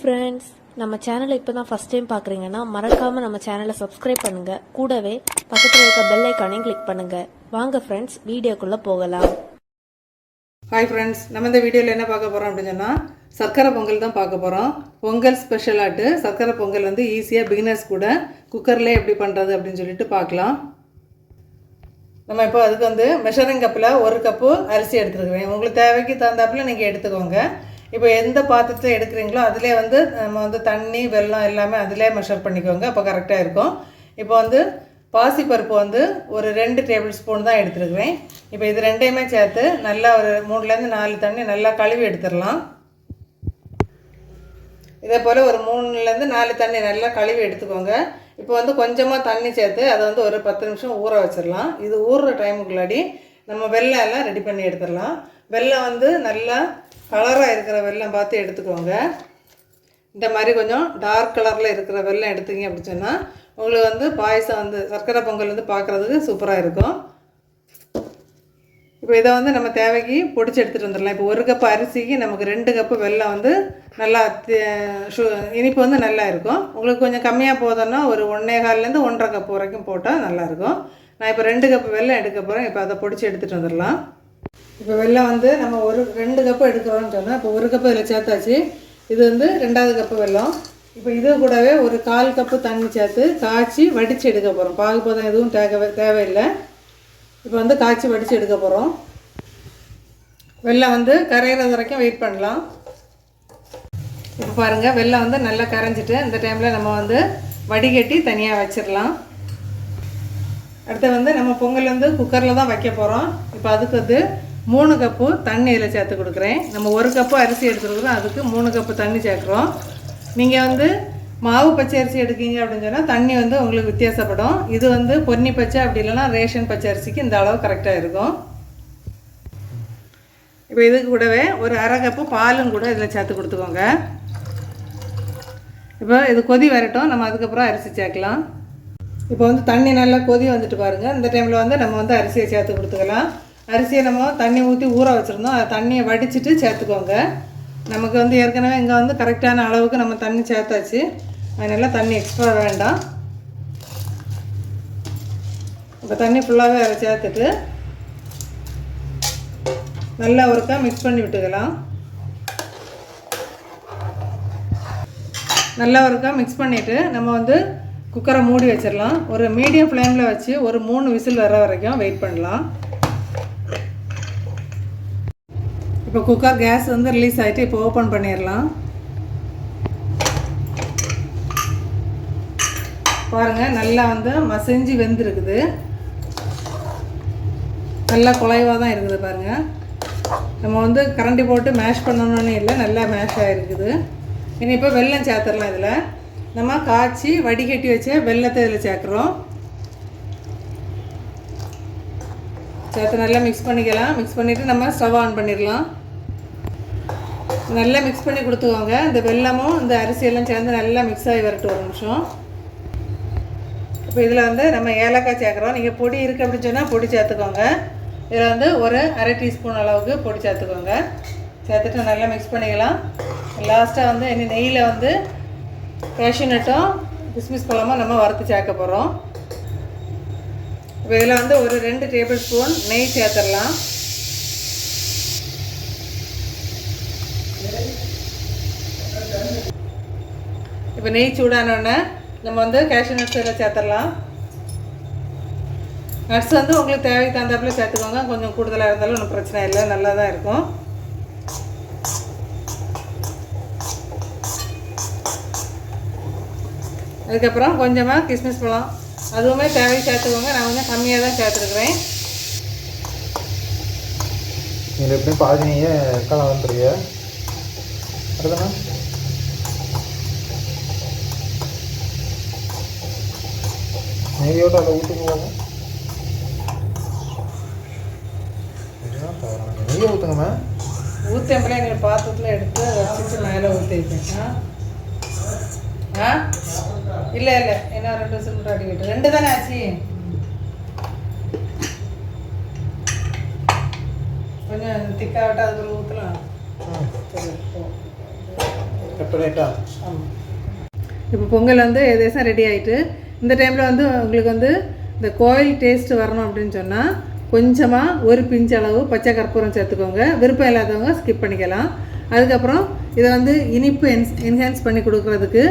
Friends நம்ம சேனலை இப்போ தான் ஃபஸ்ட் டைம் பார்க்குறீங்கன்னா மறக்காமல் நம்ம சேனலை சப்ஸ்கிரைப் பண்ணுங்கள் கூடவே பக்கத்தில் இருக்க பெல் ஐக்கானையும் கிளிக் பண்ணுங்கள் வாங்க ஃப்ரெண்ட்ஸ் வீடியோக்குள்ளே போகலாம். ஹாய் ஃப்ரெண்ட்ஸ் நம்ம இந்த வீடியோவில் என்ன பார்க்க போகிறோம் அப்படின்னு சொன்னால் சர்க்கரை பொங்கல் தான் பார்க்க போகிறோம் பொங்கல் ஸ்பெஷலாட்டு சர்க்கரை பொங்கல் வந்து ஈஸியாக பிகினர்ஸ் கூட குக்கர்லேயே எப்படி பண்ணுறது அப்படின்னு சொல்லிட்டு பார்க்கலாம். நம்ம இப்போ அதுக்கு வந்து மெஷரிங் கப்பில் ஒரு கப்பு அரிசி எடுத்துருக்குறேன். உங்களுக்கு தேவைக்கு தகுந்தாப்புல நீங்கள் எடுத்துக்கோங்க. இப்போ எந்த பாத்திரத்தை எடுக்கிறீங்களோ அதிலே வந்து நம்ம வந்து தண்ணி வெல்லம் எல்லாமே அதிலே மெஷர் பண்ணிக்கோங்க. அப்போ கரெக்டாக இருக்கும். இப்போ வந்து பாசிப்பருப்பு வந்து ஒரு ரெண்டு டேபிள் ஸ்பூன் தான் எடுத்துருக்குறேன். இப்போ இது ரெண்டையுமே சேர்த்து நல்லா ஒரு மூணுலேருந்து நாலு தண்ணி நல்லா கழுவி எடுத்துடலாம். இதே போல் ஒரு மூணுலேருந்து நாலு தண்ணி நல்லா கழுவி எடுத்துக்கோங்க. இப்போ வந்து கொஞ்சமாக தண்ணி சேர்த்து அதை வந்து ஒரு பத்து நிமிஷம் ஊற வச்சிடலாம். இது ஊறுற டைமுக்குள்ளாடி நம்ம வெல்லம் எல்லாம் ரெடி பண்ணி எடுத்துடலாம். வெல்லம் வந்து நல்லா கலராக இருக்கிற வெல்லம் பார்த்து எடுத்துக்கோங்க. இந்த மாதிரி கொஞ்சம் டார்க் கலரில் இருக்கிற வெல்லம் எடுத்தீங்க அப்படின்னு சொன்னால் உங்களுக்கு வந்து பாயசம் வந்து சர்க்கரை பொங்கல் வந்து பார்க்குறதுக்கு சூப்பராக இருக்கும். இப்போ இதை வந்து நம்ம தேவைக்கு பொடிச்சு எடுத்துகிட்டு வந்துடலாம். இப்போ ஒரு கப்பு அரிசிக்கு நமக்கு ரெண்டு கப்பு வெல்லம் வந்து நல்லா தி- சு இனிப்பு வந்து நல்லா இருக்கும். உங்களுக்கு கொஞ்சம் கம்மியாக போதோன்னா ஒரு ஒன்றே கால்லேருந்து ஒன்றரை கப்பு வரைக்கும் போட்டால் நல்லாயிருக்கும் நான் இப்போ ரெண்டு கப்பு வெள்ளம் எடுக்க போகிறேன் இப்போ அதை பொடிச்சு எடுத்துகிட்டு வந்துடலாம். இப்போ வெல்லம் வந்து நம்ம ஒரு ரெண்டு கப்பு எடுக்கிறோம்னு சொன்னால் இப்போ ஒரு கப்பு இதில் சேர்த்தாச்சு. இது வந்து ரெண்டாவது கப்பு வெல்லம் இப்போ இது கூடவே ஒரு கால் கப்பு தண்ணி சேர்த்து காய்ச்சி வடித்து எடுக்க போகிறோம் பாகுபதம் எதுவும் தேவை தேவையில்லை. இப்போ வந்து காய்ச்சி வடித்து எடுக்க போகிறோம் வெள்ளம் வந்து கரையிறது வரைக்கும் வெயிட் பண்ணலாம். இப்போ பாருங்கள் வெள்ளம் வந்து நல்லா கரைஞ்சிட்டு இந்த டைமில் நம்ம வந்து வடிகட்டி தனியாக வச்சிடலாம். அடுத்து வந்து நம்ம பொங்கல் வந்து குக்கரில் தான் வைக்க போகிறோம் இப்போ அதுக்கு வந்து மூணு கப்பு தண்ணி இதில் சேர்த்து கொடுக்குறேன். நம்ம ஒரு கப்பு அரிசி எடுத்துருக்குறோம். அதுக்கு மூணு கப்பு தண்ணி சேர்க்குறோம். நீங்கள் வந்து மாவு பச்சை அரிசி எடுக்கீங்க அப்படின்னு சொன்னால் தண்ணி வந்து உங்களுக்கு வித்தியாசப்படும். இது வந்து பொன்னி பச்சை அப்படி இல்லைன்னா ரேஷன் பச்சை அரிசிக்கு இந்த அளவு கரெக்டாக இருக்கும். இப்போ இதுக்கு கூடவே ஒரு அரை கப்பு பாலும் கூட இதில் சேர்த்து கொடுத்துக்கோங்க. இப்போ இது கொதி வரட்டும். நம்ம அதுக்கப்புறம் அரிசி சேர்க்கலாம். இப்போ வந்து தண்ணி நல்லா கொதி வந்துட்டு பாருங்கள் இந்த டைமில் வந்து நம்ம வந்து அரிசியை சேர்த்து கொடுத்துக்கலாம். அரிசியை நம்ம தண்ணி ஊற்றி ஊற வச்சுருந்தோம். அதை தண்ணியை வடிச்சிட்டு சேர்த்துக்கோங்க. நமக்கு வந்து ஏற்கனவே இங்கே வந்து கரெக்டான அளவுக்கு நம்ம தண்ணி சேர்த்தாச்சு. அதனால் தண்ணி எக்ஸ்ட்ரா வேண்டாம். இப்போ தண்ணி ஃபுல்லாகவே அதை சேர்த்துட்டு நல்லா ஒருக்கா மிக்ஸ் பண்ணி விட்டுக்கலாம். நல்லா ஒருக்கா மிக்ஸ் பண்ணிவிட்டு நம்ம வந்து குக்கரை மூடி வச்சிடலாம். ஒரு மீடியம் ஃப்ளேமில் வச்சு ஒரு மூணு விசில் வர வரைக்கும் வெயிட் பண்ணலாம். இப்போ குக்கர் கேஸ் வந்து ரிலீஸ் ஆகிட்டு இப்போ ஓப்பன் பண்ணிடலாம். பாருங்கள் நல்லா வந்து மசிஞ்சு வெந்திருக்குது. நல்லா குலைவாக தான் இருக்குது பாருங்கள் நம்ம வந்து கரண்டி போட்டு மேஷ் பண்ணணும்னு இல்லை நல்லா மேஷ் ஆகிருக்குது இனி இப்போ வெள்ளம் சேர்த்துடலாம் இதில். நம்ம காய்ச்சி வடிகட்டி வச்ச வெள்ளத்தை இதில் சேர்க்குறோம். சேர்த்து நல்லா மிக்ஸ் பண்ணிக்கலாம். மிக்ஸ் பண்ணிவிட்டு நம்ம ஸ்டவ் ஆன் பண்ணிடலாம். நல்லா மிக்ஸ் பண்ணி கொடுத்துக்கோங்க. இந்த வெல்லமும் இந்த அரிசியெல்லாம் சேர்ந்து நல்லா மிக்ஸ் ஆகி வரட்டும் ஒரு நிமிஷம். இப்போ இதில் வந்து நம்ம ஏலக்காய் சேர்க்குறோம். நீங்கள் பொடி இருக்குது அப்படின்னு சொன்னால் பொடி சேர்த்துக்கோங்க. இதில் வந்து ஒரு அரை டீஸ்பூன் அளவுக்கு பொடி சேர்த்துக்கோங்க. சேர்த்துட்டு நல்லா மிக்ஸ் பண்ணிக்கலாம். லாஸ்ட்டாக வந்து இனி நெய்யில் வந்து கேஷ்யூ நட்டும் கிஸ்மிஸ் பழமும் நம்ம வறுத்து சேர்க்க போகிறோம் இப்போ இதில் வந்து ஒரு ரெண்டு டேபிள் ஸ்பூன் நெய் சேர்த்துடலாம். இப்போ நெய் சூடானோடனே நம்ம வந்து கேஷ்யூ நட்ஸ் இதில் சேர்த்துடலாம். நட்ஸ் வந்து உங்களுக்கு தேவைக்கு தகுந்தாப்புல சேர்த்துக்கோங்க. கொஞ்சம் கூடுதலாக இருந்தாலும் ஒன்றும் பிரச்சனை இல்லை. நல்லா தான் இருக்கும். அதுக்கப்புறம் கொஞ்சமாக கிஸ்மிஸ் பழம். அதுவுமே தேவை சேர்த்துக்கோங்க. நான் கொஞ்சம் கம்மியாக தான் சேர்த்துருக்குறேன். நீங்கள் எப்படியும் பாதி நெய்யை அடுத்தண்ணா நெய்யோட அதை ஊற்றுக்கு போகும் நெய்யை ஊற்றுங்கம்மா ஊற்றம்பளே நீங்கள் பாத்திரத்தில் எடுத்து வச்சுட்டு மேலே ஊற்றிருக்கேன் ஆ? ஆ? இல்லை இல்லை. என்ன ரெண்டு மட்டும் அடிக்கிட்டு. ரெண்டு தானே ஆச்சு? கொஞ்சம் திக்காகட்டும் அதுக்குள்ள ஊற்றலாம் சரி ஆமாம் இப்போ பொங்கல் வந்து ஏதேசம் ரெடி ஆயிட்டு இந்த டைமில் வந்து உங்களுக்கு வந்து இந்த கோயில் டேஸ்ட் வரணும் அப்படின்னு சொன்னால் கொஞ்சமாக ஒரு பிஞ்ச் அளவு பச்சை கற்பூரம் சேர்த்துக்கோங்க. விருப்பம் இல்லாதவங்க ஸ்கிப் பண்ணிக்கலாம். அதுக்கப்புறம் இதை வந்து இனிப்பு என்ஸ் என்ஹான்ஸ் பண்ணி கொடுக்குறதுக்கு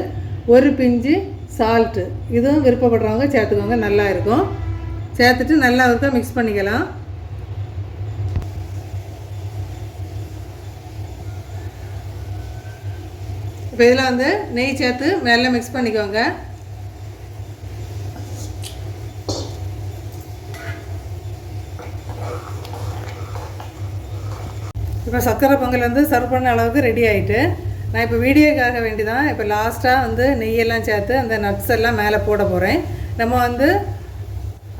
ஒரு பிஞ்சு சால்ட்டு இதுவும் விருப்பப்படுறவங்க சேர்த்துக்கோங்க நல்லா இருக்கும். சேர்த்துட்டு நல்லா இருக்க மிக்ஸ் பண்ணிக்கலாம். இப்போ இதில் வந்து நெய் சேர்த்து நல்லா மிக்ஸ் பண்ணிக்கோங்க. இப்போ சர்க்கரை பொங்கல் வந்து சர்வ் பண்ண அளவுக்கு ரெடி ஆயிட்டு நான் இப்போ வீடியோக்காக வேண்டி தான் இப்போ லாஸ்ட்டாக வந்து நெய்யெல்லாம் சேர்த்து அந்த நட்ஸ் எல்லாம் மேலே போட போகிறேன் நம்ம வந்து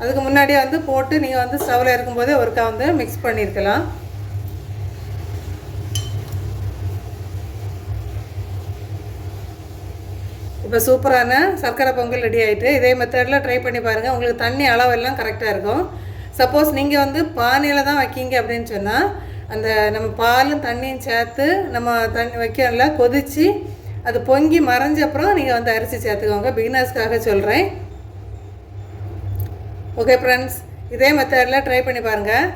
அதுக்கு முன்னாடியே வந்து போட்டு நீங்கள் வந்து ஸ்டவ்வில் இருக்கும்போதே ஒருக்கா வந்து மிக்ஸ் பண்ணியிருக்கலாம் இப்போ சூப்பரான சர்க்கரை பொங்கல் ரெடி ஆகிட்டு இதே மெத்தடில் ட்ரை பண்ணி பாருங்கள் உங்களுக்கு தண்ணி அளவெல்லாம் கரெக்டாக இருக்கும். சப்போஸ் நீங்கள் வந்து பானையில் தான் வைக்கீங்க அப்படின்னு சொன்னால் அந்த நம்ம பாலும் தண்ணியும் சேர்த்து நம்ம தண்ணி வைக்கல கொதித்து அது பொங்கி மறைஞ்ச அப்புறம் நீங்கள் வந்து அரிசி சேர்த்துக்கோங்க. பிகினர்ஸ்க்காக சொல்கிறேன் ஓகே ஃப்ரெண்ட்ஸ் இதே மெத்தடில் ட்ரை பண்ணி பாருங்கள்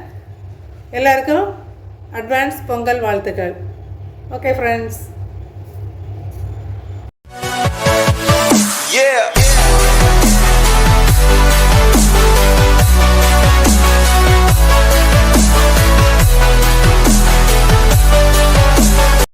எல்லாருக்கும் அட்வான்ஸ் பொங்கல் வாழ்த்துக்கள். Okay friends